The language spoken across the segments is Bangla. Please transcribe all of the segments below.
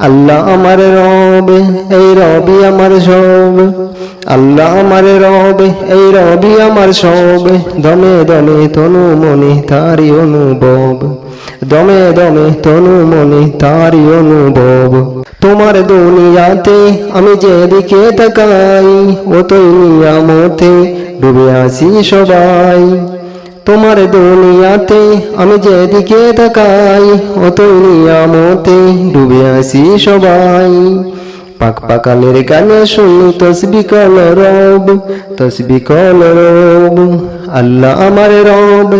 আল্লাহ আমার রব, এই রবি আমার সবে। আল্লাহ আমার রবে, এই রবি আমার সবে। দমে দমে তনু মনে তারি অনুভব। দমে দমে তনু মনে তারি অনুভব। তোমার দুনিয়াতে আমি যেদিকে তাকাই ও তো নিয়ামতে ডুবে আসি সবাই। তোমার দুনিয়াতে আমি যেদিকে তাকাই তো নিয়ামতে ডুবে আসি সবাই। পাক পাকালের গানে শুনি তসবি কল রব, তসবি কল রব। আল্লাহ আমার রব,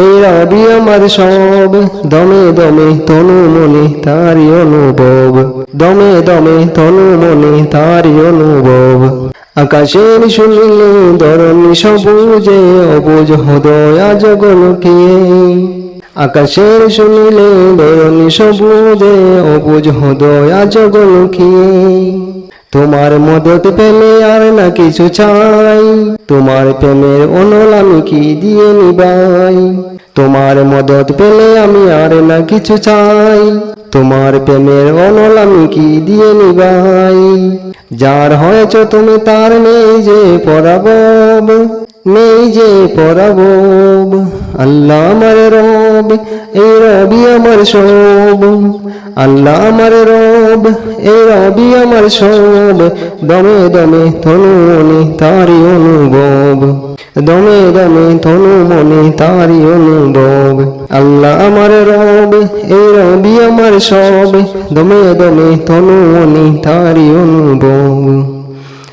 এই রবি আমার সব। দমে দমে তনু মনে তারি অনুভব, দমে দমে তনু মনে তারি অনুভব। আকাশের শুনিলে ধরণী সবুজে অবুজ হদয়া জগলকে আকাশের শুনিলে ধরণী সবুজে অবুজ হদয়া জগলকে তোমার মদত পেলে আর না কিছু চাই, তোমার প্রেমের অনল আমি কি দিয়ে নিবাই? তোমার মদত পেলে আমি আর না কিছু চাই। তোমার প্রেমের অনল আমি কি দিয়ে নিবাই? যার হয়েছ তুমি তার নেই যে পরাব নেই যে পরাব আল্লাহ আমার রব, এই রবি আমার সব। আল্লাহ আমার রব এই রবি আমার সব। দমে দমে তনু মনে তারি অনুভব। দমে দমে তনু মনে তারি অনুভব। আল্লাহ আমার রব, এ রবি আমার সব। দমে দমে তনু মনে তারি অনুভব।